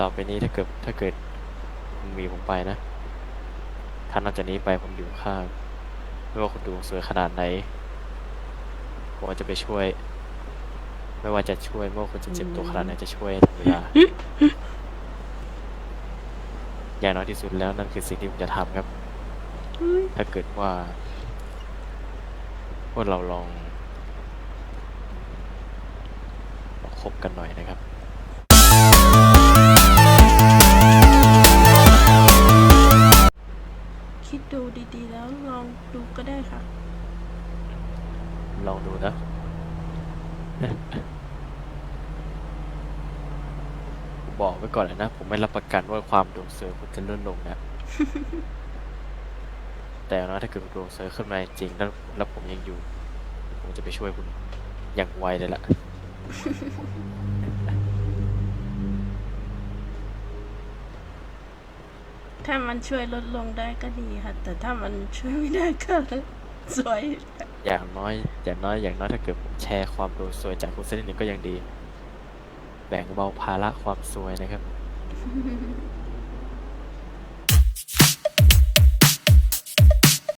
ต่อไปนี้ถ้าเกิดถ้าเกิดมีผมไปนะถ้านับจากนี้ไปผมอยู่ข้าง ไม่ว่าคุณดวงสวยขนาดไหน ผมก็จะไปช่วย ไม่ว่าจะช่วยไม่ว่าคุณจะเจ็บตัวขนาดไหนจะช่วยทันเวลาอย่างน้อยที่สุดแล้วนั่นคือสิ่งที่ผมจะทำครับ ถ้าเกิดว่าพวกเราลองลองคบกันหน่อยนะครับ ดดูดีๆ แล้วลองดูก็ได้ค่ะ ลองดูนะ บอกไว้ก่อนเลยนะ ผมไม่รับประกันว่าความดวงเสือคุณจะลดลงนะ แต่อย่างน้อยถ้าเกิดดวงเสือขึ้นมาจริงแล้วแล้วผมยังอยู่ ผมจะไปช่วยคุณอย่างไวเลยล่ะ ถ้ามันช่วยลดลงได้ก็ดีค่ะ แต่ถ้ามันช่วยไม่ได้ก็สวย อย่างน้อย อย่างน้อย อย่างน้อยถ้าเกิดผมแชร์ความดูสวยจากคุณสักนิดหนึ่งก็ยังดี แบ่งเบาภาระความสวยนะครับ